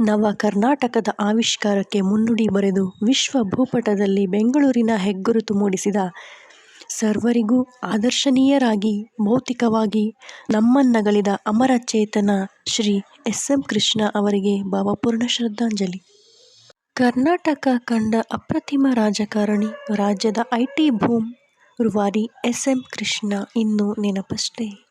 ನವ ಕರ್ನಾಟಕದ ಆವಿಷ್ಕಾರಕ್ಕೆ ಮುನ್ನುಡಿ ಬರೆದು ವಿಶ್ವ ಭೂಪಟದಲ್ಲಿ ಬೆಂಗಳೂರಿನ ಹೆಗ್ಗುರುತು ಮೂಡಿಸಿದ ಸರ್ವರಿಗೂ ಆದರ್ಶನೀಯರಾಗಿ ಭೌತಿಕವಾಗಿ ನಮ್ಮನ್ನಗಲಿದ ಅಮರ ಚೇತನ ಶ್ರೀ ಎಸ್. ಎಂ. ಕೃಷ್ಣ ಅವರಿಗೆ ಭಾವಪೂರ್ಣ ಶ್ರದ್ಧಾಂಜಲಿ. ಕರ್ನಾಟಕ ಕಂಡ ಅಪ್ರತಿಮ ರಾಜಕಾರಣಿ, ರಾಜ್ಯದ ಐಟಿ ಭೂಮ್ ರೂವಾರಿ ಎಸ್. ಎಂ. ಕೃಷ್ಣ ಇನ್ನೂ ನೆನಪಷ್ಟೇ.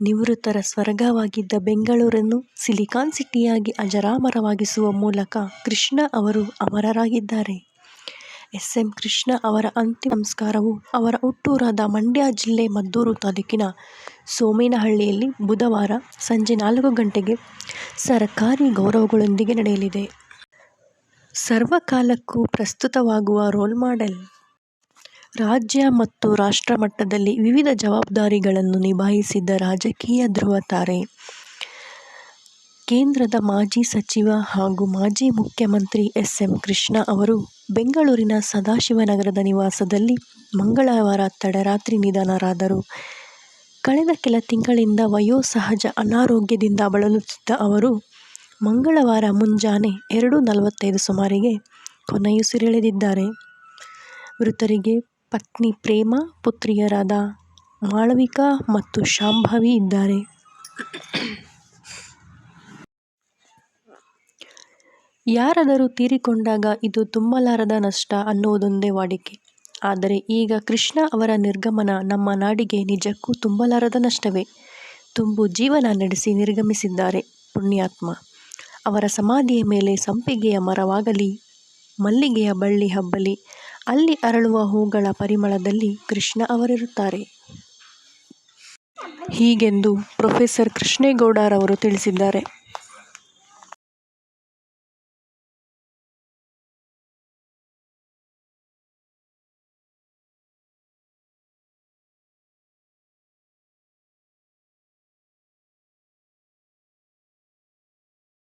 ನಿವೃತ್ತರ ಸ್ವರ್ಗವಾಗಿದ್ದ ಬೆಂಗಳೂರನ್ನು ಸಿಲಿಕಾನ್ ಸಿಟಿಯಾಗಿ ಅಜರಾಮರವಾಗಿಸುವ ಮೂಲಕ ಕೃಷ್ಣ ಅವರು ಅಮರರಾಗಿದ್ದಾರೆ. ಎಸ್. ಎಂ. ಕೃಷ್ಣ ಅವರ ಅಂತಿಮ ಸಂಸ್ಕಾರವು ಅವರ ಹುಟ್ಟೂರಾದ ಮಂಡ್ಯ ಜಿಲ್ಲೆ ಮದ್ದೂರು ತಾಲೂಕಿನ ಸೋಮೇನಹಳ್ಳಿಯಲ್ಲಿ ಬುಧವಾರ ಸಂಜೆ ನಾಲ್ಕು ಗಂಟೆಗೆ ಸರ್ಕಾರಿ ಗೌರವಗಳೊಂದಿಗೆ ನಡೆಯಲಿದೆ. ಸರ್ವಕಾಲಕ್ಕೂ ಪ್ರಸ್ತುತವಾಗುವ ರೋಲ್ ಮಾಡೆಲ್. ರಾಜ್ಯ ಮತ್ತು ರಾಷ್ಟ್ರ ಮಟ್ಟದಲ್ಲಿ ವಿವಿಧ ಜವಾಬ್ದಾರಿಗಳನ್ನು ನಿಭಾಯಿಸಿದ್ದ ರಾಜಕೀಯ ಧೃವತಾರೆ. ಕೇಂದ್ರದ ಮಾಜಿ ಸಚಿವ ಹಾಗೂ ಮಾಜಿ ಮುಖ್ಯಮಂತ್ರಿ ಎಸ್. ಎಂ. ಕೃಷ್ಣ ಅವರು ಬೆಂಗಳೂರಿನ ಸದಾಶಿವನಗರದ ನಿವಾಸದಲ್ಲಿ ಮಂಗಳವಾರ ತಡರಾತ್ರಿ ನಿಧನರಾದರು. ಕಳೆದ ಕೆಲ ತಿಂಗಳಿಂದ ವಯೋಸಹಜ ಅನಾರೋಗ್ಯದಿಂದ ಬಳಲುತ್ತಿದ್ದ ಅವರು, ಮಂಗಳವಾರ ಮುಂಜಾನೆ ಎರಡು ನಲವತ್ತೈದು ಸುಮಾರಿಗೆ ಕೊನೆಯುಸಿರೆಳೆದಿದ್ದಾರೆ. ಮೃತರಿಗೆ ಪತ್ನಿ ಪ್ರೇಮ ಪುತ್ರಿಯರಾದ ಮಾಳವಿಕಾ ಮತ್ತು ಶಾಂಭವಿ ಇದ್ದಾರೆ. ಯಾರಾದರೂ ತೀರಿಕೊಂಡಾಗ ಇದು ತುಂಬಲಾರದ ನಷ್ಟ ಅನ್ನುವುದೊಂದೇ ವಾಡಿಕೆ. ಆದರೆ ಈಗ ಕೃಷ್ಣ ಅವರ ನಿರ್ಗಮನ ನಮ್ಮ ನಾಡಿಗೆ ನಿಜಕ್ಕೂ ತುಂಬಲಾರದ ನಷ್ಟವೇ. ತುಂಬು ಜೀವನ ನಡೆಸಿ ನಿರ್ಗಮಿಸಿದ್ದಾರೆ. ಪುಣ್ಯಾತ್ಮ. ಅವರ ಸಮಾಧಿಯ ಮೇಲೆ ಸಂಪಿಗೆಯ ಮರವಾಗಲಿ, ಮಲ್ಲಿಗೆಯ ಬಳ್ಳಿ ಹಬ್ಬಲಿ, ಅಲ್ಲಿ ಅರಳುವ ಹೂಗಳ ಪರಿಮಳದಲ್ಲಿ ಕೃಷ್ಣ ಅವರಿರುತ್ತಾರೆ. ಹೀಗೆಂದು ಪ್ರೊಫೆಸರ್ ಕೃಷ್ಣೇಗೌಡರವರು ತಿಳಿಸಿದ್ದಾರೆ.